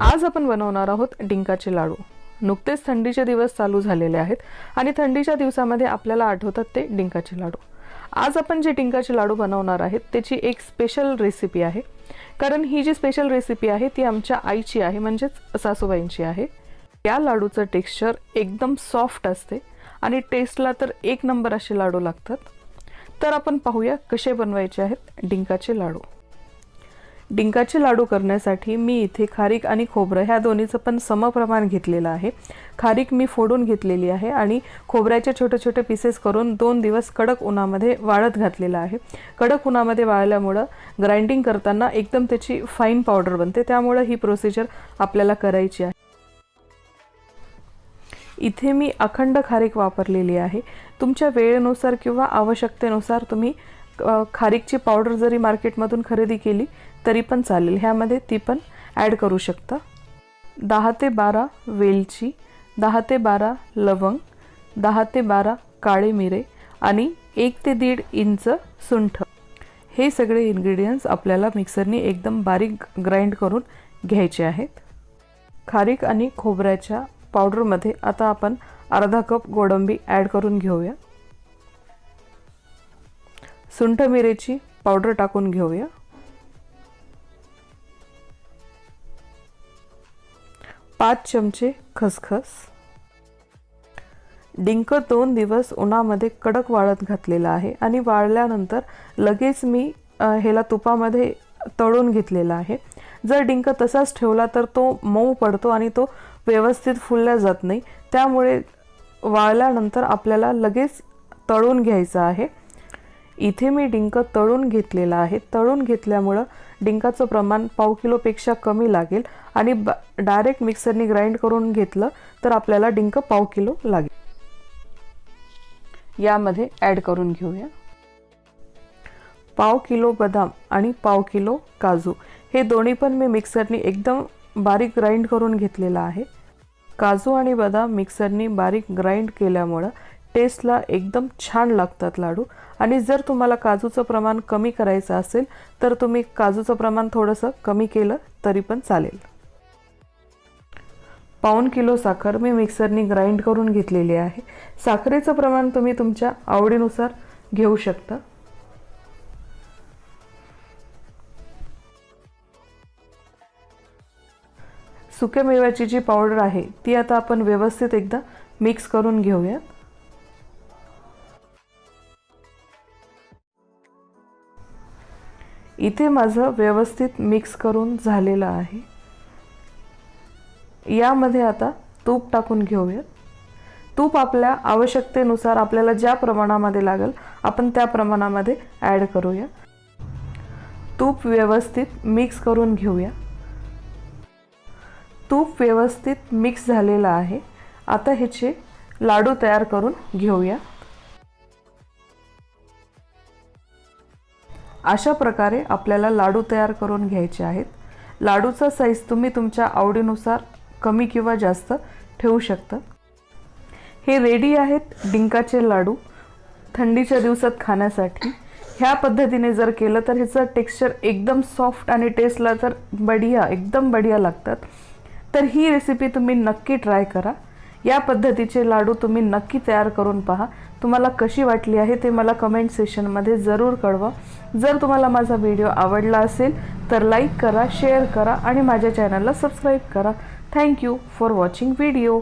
आज आपण बनवणार आहोत डिंकाचे लाडू. नुकतेच थंडीचे दिवस चालू झालेले आहेत आणि थंडीच्या दिवसामध्ये आपल्याला आठवतात ते डिंकाचे लाडू. आज आपण जे डिंकाचे लाडू बनवणार आहेत त्याची एक स्पेशल रेसिपी आहे. कारण ही जी स्पेशल रेसिपी आहे ती आमच्या आईची आहे म्हणजेच सासूबाईंची आहे. या लाडूचं टेक्स्चर एकदम सॉफ्ट असते आणि टेस्टला तर एक नंबर असे लाडू लागतात. तर आपण पाहूया कसे बनवायचे आहेत डिंकाचे लाडू. डिंकाचे लाडू करण्यासाठी मी इथे खारीक आणि खोबरं ह्या दोन्हीचं पण समप्रमाण घेतलेलं आहे. खारीक मी फोडून घेतलेली आहे आणि खोबऱ्याचे छोटे छोटे पीसेस करून दोन दिवस कडक उन्हामध्ये वाळत घातलेलं आहे. कडक उन्हामध्ये वाळल्यामुळं ग्राइंडिंग करताना एकदम त्याची फाईन पावडर बनते. त्यामुळं ही प्रोसिजर आपल्याला करायची आहे. इथे मी अखंड खारीक वापरलेली आहे. तुमच्या वेळेनुसार किंवा आवश्यकतेनुसार तुम्ही खारीकची पावडर जरी मार्केटमधून खरेदी केली तरी पण चालेल. ह्यामध्ये ती पण ॲड करू शकता. दहा ते बारा वेलची दहा ते बारा लवंग दहा ते बारा काळे मिरे आणि एक ते दीड इंच सुंठ. हे सगळे इन्ग्रेडियंट्स आपल्याला मिक्सरनी एकदम बारीक ग्राइंड करून घ्यायचे आहेत. खारीक आणि खोबऱ्याच्या पावडरमध्ये आता आपण अर्धा कप गोडंबी ॲड करून घेऊया. सुंठ मिरेची पावडर टाकून घेऊया. पाच चमचे खसखस. डिंक दोन दिवस उन्हामध्ये कडक वाळत घातलेला आहे आणि वाळल्यानंतर लगेच मी ह्याला तुपामध्ये तळून घेतलेला आहे. जर डिंक तसाच ठेवला तर तो मऊ पडतो आणि तो व्यवस्थित फुलला जात नाही. त्यामुळे वाळल्यानंतर आपल्याला लगेच तळून घ्यायचं आहे. इथे मी डिंक तळून घेतलेला आहे. तळून घेतल्यामुळं डिंकाचं प्रमाण पाव किलोपेक्षा कमी लागेल आणि ब डायरेक्ट मिक्सरनी ग्राइंड करून घेतलं तर आपल्याला डिंक पाव किलो लागेल. यामध्ये ॲड करून घेऊया. पाव किलो बदाम आणि पाव किलो काजू. हे दोन्ही पण मी मिक्सरनी एकदम बारीक ग्राइंड करून घेतलेलं आहे. काजू आणि बदाम मिक्सरनी बारीक ग्राइंड केल्यामुळं टेस्टला एकदम छान लागतात लाडू. आणि जर तुम्हाला काजूचं प्रमाण कमी करायचं असेल तर तुम्ही काजूचं प्रमाण थोडंसं कमी केलं तरी पण चालेल. पाऊण किलो साखर मी मिक्सरनी ग्राइंड करून घेतलेली आहे. साखरेचं प्रमाण तुम्ही तुमच्या आवडीनुसार घेऊ शकता. सुक्या मेव्याची जी पावडर आहे ती आता आपण व्यवस्थित एकदा मिक्स करून घेऊया इथे माझं व्यवस्थित मिक्स करून झालेलं आहे. यामध्ये आता तूप टाकून घेऊया. तूप आपल्या आवश्यकतेनुसार आपल्याला ज्या प्रमाणामध्ये लागेल आपण त्या प्रमाणामध्ये ॲड करूया. तूप व्यवस्थित मिक्स करून घेऊया. तूप व्यवस्थित मिक्स झालेलं आहे. आता ह्याचे लाडू तयार करून घेऊया. अशा प्रकारे आपल्याला लाडू तयार करून घ्यायचे आहेत. लाडूचा साईज तुम्ही तुमच्या आवडीनुसार कमी किंवा जास्त ठेवू शकता. हे रेडी आहेत डिंकाचे लाडू. थंडीच्या दिवसात खाण्यासाठी. ह्या पद्धतीने जर केलं तर ह्याचं टेक्स्चर एकदम सॉफ्ट आणि टेस्टला तर बढिया एकदम बढिया लागतात. तर ही रेसिपी तुम्ही नक्की ट्राय करा. या पद्धतीचे लाडू तुम्ही नक्की तयार करून पहा. तुम्हाला कशी वाटली आहे ते मला कमेंट सेशनमध्ये जरूर कळवा. जर तुम्हाला माझा व्हिडिओ आवडला असेल तर लाईक करा शेअर करा आणि माझ्या चॅनलला सबस्क्राईब करा. Thank you for watching video